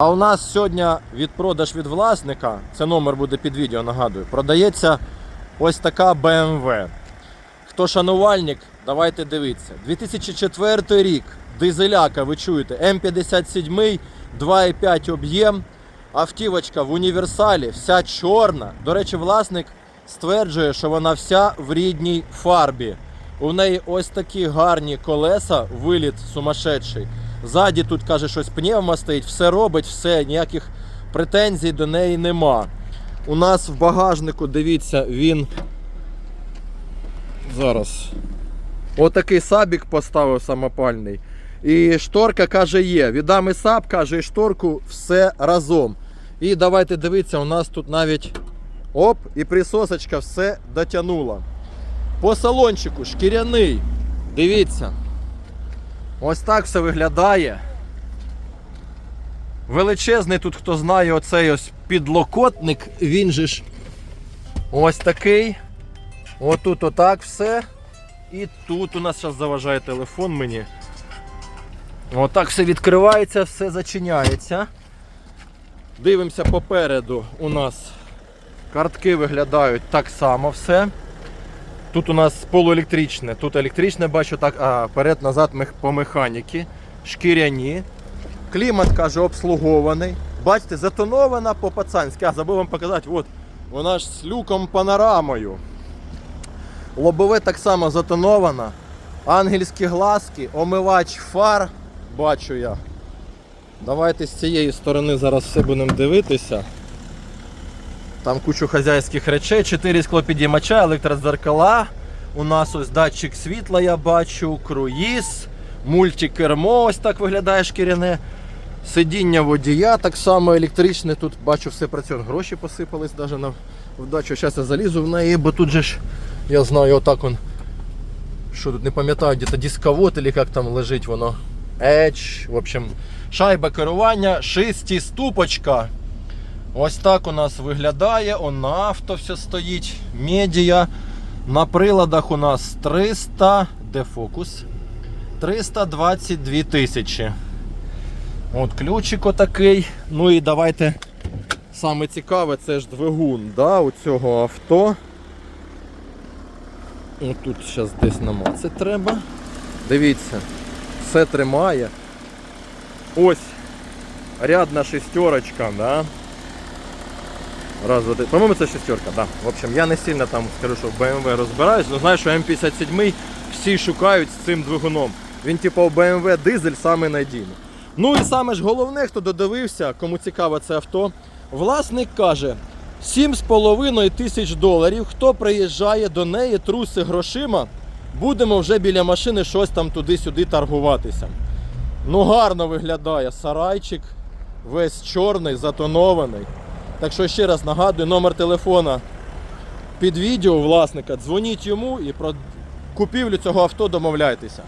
А у нас сьогодні відпродаж від власника, це номер буде під відео, нагадую, продається ось така BMW. Хто шанувальник, давайте дивіться. 2004 рік, дизеляка, ви чуєте, М57, 2,5 об'єм, автівочка в універсалі, вся чорна. До речі, власник стверджує, що вона вся в рідній фарбі. У неї ось такі гарні колеса, виліт сумасшедший. Ззаді тут каже, щось пневма стоїть, все робить, все, ніяких претензій до неї нема. У нас в багажнику, дивіться, він зараз. Отакий сабік поставив самопальний. І шторка каже є. Віддам і саб, каже, і шторку все разом. І давайте дивіться, у нас тут навіть оп, і присосочка все дотягнула. По салончику шкіряний. Дивіться. Ось так все виглядає. Величезний тут, хто знає, оцей ось підлокотник, він же ж ось такий. Отут отак все. І тут у нас зараз заважає телефон мені. Отак все відкривається, все зачиняється. Дивимося попереду. У нас картки виглядають так само все. Тут у нас полуелектричне, тут електричне бачу, так, а вперед-назад по механіки. Шкіряні. Клімат каже обслугований. Бачите, затонована по пацанськи. А забув вам показати, от, вона ж з люком панорамою. Лобове так само затоновано. Ангельські глазки, омивач фар. Бачу я. Давайте з цієї сторони зараз все будемо дивитися. Там кучу хазяйських речей, 4 склопідіймача, електродзеркала. У нас ось датчик світла, я бачу, круїз, мультикермо, ось так виглядає шкіряне. Сидіння водія, так само електричне. Тут бачу, все працює. Гроші посипались навіть на вдачу. Зараз я залізу в неї, бо тут же ж, я знаю, отак он. Що тут не пам'ятаю, де-то дисковод, чи як там лежить воно. Edge. В общем, шайба керування, шестиступочка. Ось так у нас виглядає. Он на авто все стоїть. Медіа. На приладах у нас 300. Де фокус? 322 тисячі. От ключик отакий. Ну і давайте. Саме цікаве, це ж двигун да, у цього авто. От тут зараз десь намацати треба. Дивіться, все тримає. Ось рядна шестерочка, да. Раз, два, три. По-моєму, це шестерка, да. В общем, я не сильно там скажу, що в BMW розбираюсь, але знаю, що М57 всі шукають з цим двигуном. Він, типу, у BMW дизель самий надійний. Ну і саме ж головне, хто додивився, кому цікаве це авто, власник каже. 7,5 тисяч доларів. Хто приїжджає до неї, труси грошима, будемо вже біля машини щось там туди-сюди торгуватися. Ну гарно виглядає сарайчик, весь чорний, затонований. Так що ще раз нагадую, номер телефона під відео власника. Дзвоніть йому і про купівлю цього авто домовляйтеся.